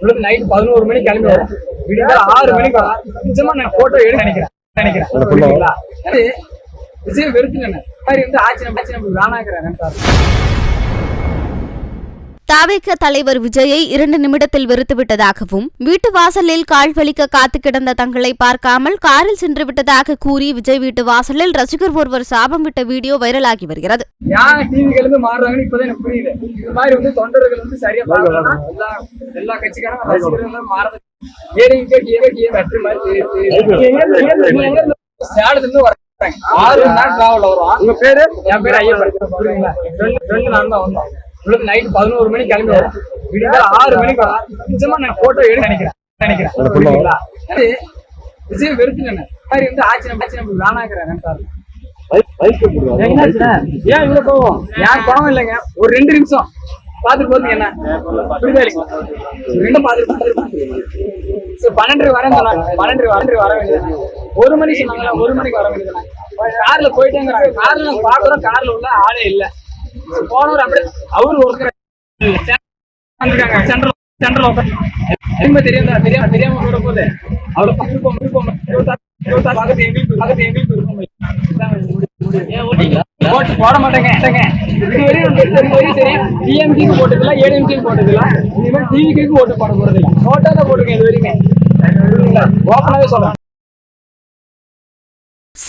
உங்களுக்கு நைட் பதினோரு மணிக்கு கிளம்பி வரும் விடிய ஆறு மணிக்கு வரும் நிஜமா நான் போட்டோ எடுக்க நினைக்கிறேன். நினைக்கிறேன். விஜய் வெறுத்துங்க மாதிரி வந்து நம்ம ஆட்சி நம்ம வேணாங்கிறேன் தாவேக தலைவர் விஜயை இரண்டு நிமிடத்தில் வெறுத்துவிட்டதாகவும் வீட்டு வாசலில் கால் வலிக்க காத்து கிடந்த தங்களை பார்க்காமல் காரில் சென்று விட்டதாக கூறி விஜய் வீட்டு வாசலில் ரசிகர் ஒருவர் சாபம் விட்ட வீடியோ வைரலாகி வருகிறது. ஆறு நாள் நேரம் டிராவல் வரும் உங்க பேரு என் பேர் ஐயப்பன். புரியுங்களா ரெண்டு நாள் தான் வந்தோம். உங்களுக்கு நைட் பதினோரு மணிக்கு கிளம்பி வரும். விடிய ஆறு மணிக்கு வரும் நிஜமா நான் போட்டோ எடுக்க நினைக்கிறேன். நினைக்கிறேன். விஜய் வெறுத்துங்க மாதிரி வந்து ஆட்சி நம்ம நம்ம வேணாங்கிறேன் சார்? ஏன் இவ்வளவு கோவம்? ஏன் கோவம் இல்லைங்க? ஒரு ரெண்டு நிமிஷம். பாத்துட்டு போறதுக்கு என்ன? ரெண்டும் பாத்துட்டு பாத்துட்டு சரி, பன்னெண்டரை வரேன்னு சொன்னாங்க பன்னெண்டரை பன்னெண்டரை வர வேண்டியது ஒரு மணி சொன்னாங்களா? ஒரு மணிக்கு வர வேண்டியது கார்ல போயிட்டேங்கிறாங்க. கார்ல பாக்குறோம் கார்ல உள்ள ஆளே இல்ல. போனவர் அப்படியே அவரு ஒருத்தர் வந்திருக்காங்க சென்ட்ரல் சென்ட்ரல் திரும்ப தெரியாம தெரியாம தெரியாம விட போது. அவரை விருப்பம் விருப்பம் இருபத்தாறு இருபத்தாறு பக்கத்து எங்களுக்கு பக்கத்து எங்களுக்கு இல்லை. ஓட்டு போட மாட்டேங்க. இதுவரையும் சரி, டிஎம்கேக்கு போட்டுக்கலாம் ஏடிஎம்கேக்கு போட்டுக்கலாம் இனிமேல் டிவிக்கு ஓட்டு போட போறது இல்லை ஓட்டா தான் போட்டுங்க இது வரைக்குமே ஓப்பனாவே சொல்றேன்.